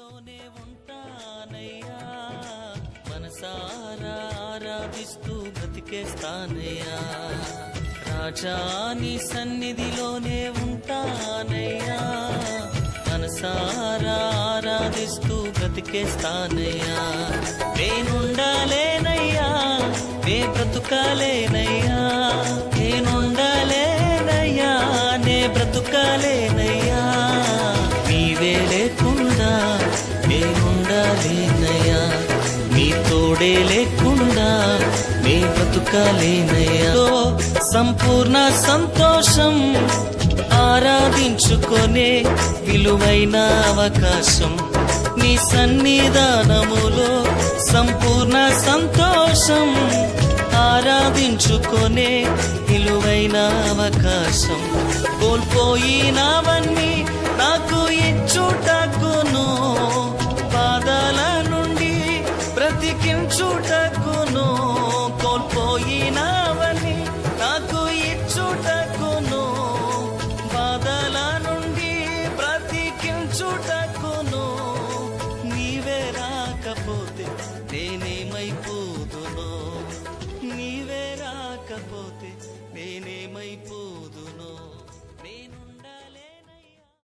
నీలోనే ఉంటానయ్యా. మనసారా ఆరాధిస్తూ బ్రతికేస్తానయ్యా. రాజా నీ సన్నిధిలోనే ఉంటానయ్యా. మనసారా ఆరాధిస్తూ బ్రతికేస్తానయ్యా. నేనుండలేనయ్యా నే బ్రతుకాలేనయ్యా. నేనుండ తోడే లేకుండా నే బతుకాలేనయ్యో. సంపూర్ణ సంతోషం ఆరాధించుకొనే విలువైన అవకాశం. నీ సన్నిధానములో సంపూర్ణ సంతోషం ఆరాధించుకొనే విలువైన అవకాశం. కోల్పోయినవన్నీ బ్రతికించుటకును కోల్పోయినావని నాకు ఇచ్చుటకును. బాధల నుండి బ్రతికించుటకును నీవే రాకపోతే నేనేమైపోదును నీవే రాకపోతే నేనేమైపోదును